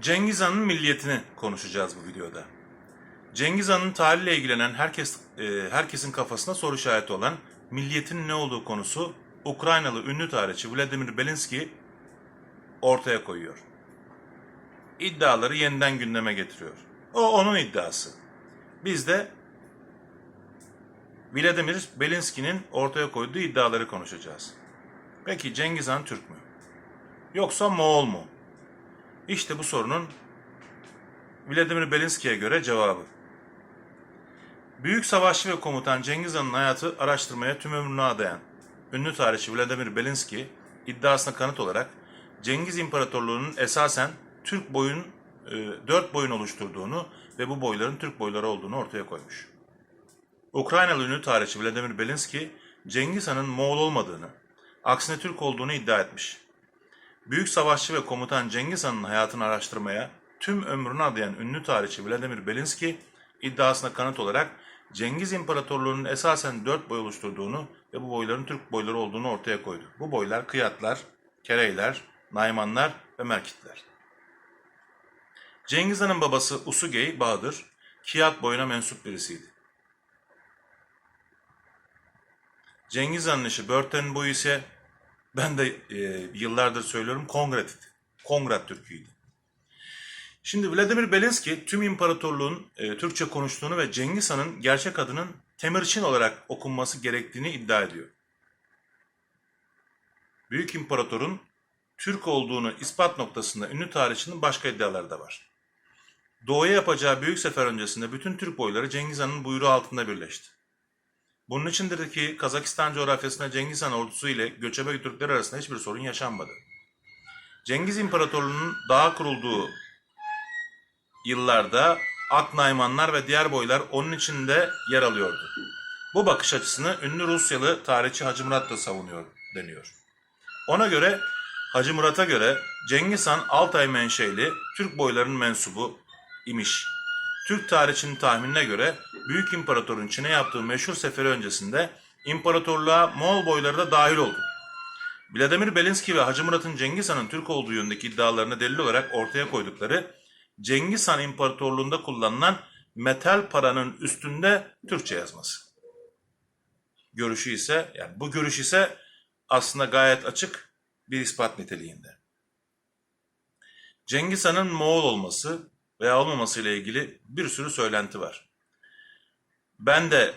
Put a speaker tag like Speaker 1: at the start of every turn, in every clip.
Speaker 1: Cengiz Han'ın milliyetini konuşacağız bu videoda. Cengiz Han'ın tarihle ilgilenen herkes e, herkesin kafasında soru işareti olan milliyetin ne olduğu konusu Ukraynalı ünlü tarihçi Vladimir Belinsky ortaya koyuyor. İddiaları yeniden gündeme getiriyor. O onun iddiası. Biz de Vladimir Belinsky'nin ortaya koyduğu iddiaları konuşacağız. Peki Cengiz Han Türk mü? Yoksa Moğol mu? İşte bu sorunun Vladimir Belinsky'ye göre cevabı. Büyük savaşçı ve komutan Cengiz Han'ın hayatı araştırmaya tüm ömrünü adayan ünlü tarihçi Vladimir Belinsky iddiasına kanıt olarak Cengiz İmparatorluğu'nun esasen Türk boyun, e, dört boyun oluşturduğunu ve bu boyların Türk boyları olduğunu ortaya koymuş. Ukraynalı ünlü tarihçi Vladimir Belinsky, Cengiz Han'ın Moğol olmadığını, aksine Türk olduğunu iddia etmiş. Büyük savaşçı ve komutan Cengiz Han'ın hayatını araştırmaya tüm ömrünü adayan ünlü tarihçi Vladimir Belinsky iddiasına kanıt olarak Cengiz İmparatorluğu'nun esasen dört boy oluşturduğunu ve bu boyların Türk boyları olduğunu ortaya koydu. Bu boylar Kıyatlar, Kereyler, Naymanlar ve Merkitler. Cengiz Han'ın babası Usugey Bahadır, Kiyat boyuna mensup birisiydi. Cengiz Han'ın eşi Börten boyu ise ben de e, yıllardır söylüyorum Kongrat, Kongrat Türk'üydü. Şimdi Vladimir Belinsky tüm imparatorluğun e, Türkçe konuştuğunu ve Cengiz Han'ın gerçek adının Temirçin olarak okunması gerektiğini iddia ediyor. Büyük İmparator'un Türk olduğunu ispat noktasında ünlü tarihçinin başka iddiaları da var. Doğuya yapacağı büyük sefer öncesinde bütün Türk boyları Cengiz Han'ın buyruğu altında birleşti. Bunun içindir ki Kazakistan coğrafyasında Cengiz Han ordusu ile göçebe Türkler arasında hiçbir sorun yaşanmadı. Cengiz İmparatorluğu'nun daha kurulduğu yıllarda Aknaymanlar ve diğer boylar onun içinde yer alıyordu. Bu bakış açısını ünlü Rusyalı tarihçi Hacı Murat da savunuyor deniyor. Ona göre Hacı Murat'a göre Cengiz Han Altay menşeli Türk boylarının mensubu imiş. Türk tarihçinin tahminine göre Büyük İmparator'un Çin'e yaptığı meşhur seferi öncesinde imparatorluğa Moğol boyları da dahil oldu. Vladimir Belinsky ve Hacı Murat'ın Cengiz Han'ın Türk olduğu yönündeki iddialarını delil olarak ortaya koydukları Cengiz Han İmparatorluğu'nda kullanılan metal paranın üstünde Türkçe yazması. Görüşü ise yani bu görüş ise aslında gayet açık bir ispat niteliğinde. Cengiz Han'ın Moğol olması veya olmaması ile ilgili bir sürü söylenti var. Ben de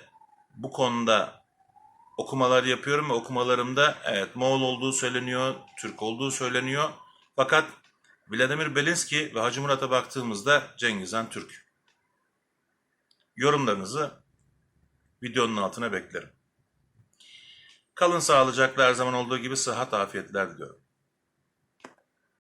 Speaker 1: bu konuda okumalar yapıyorum ve okumalarımda evet Moğol olduğu söyleniyor, Türk olduğu söyleniyor. Fakat Vladimir Belinsky ve Hacı Murat'a baktığımızda Cengiz Han Türk. Yorumlarınızı videonun altına beklerim. Kalın sağlıcakla her zaman olduğu gibi sıhhat afiyetler diliyorum.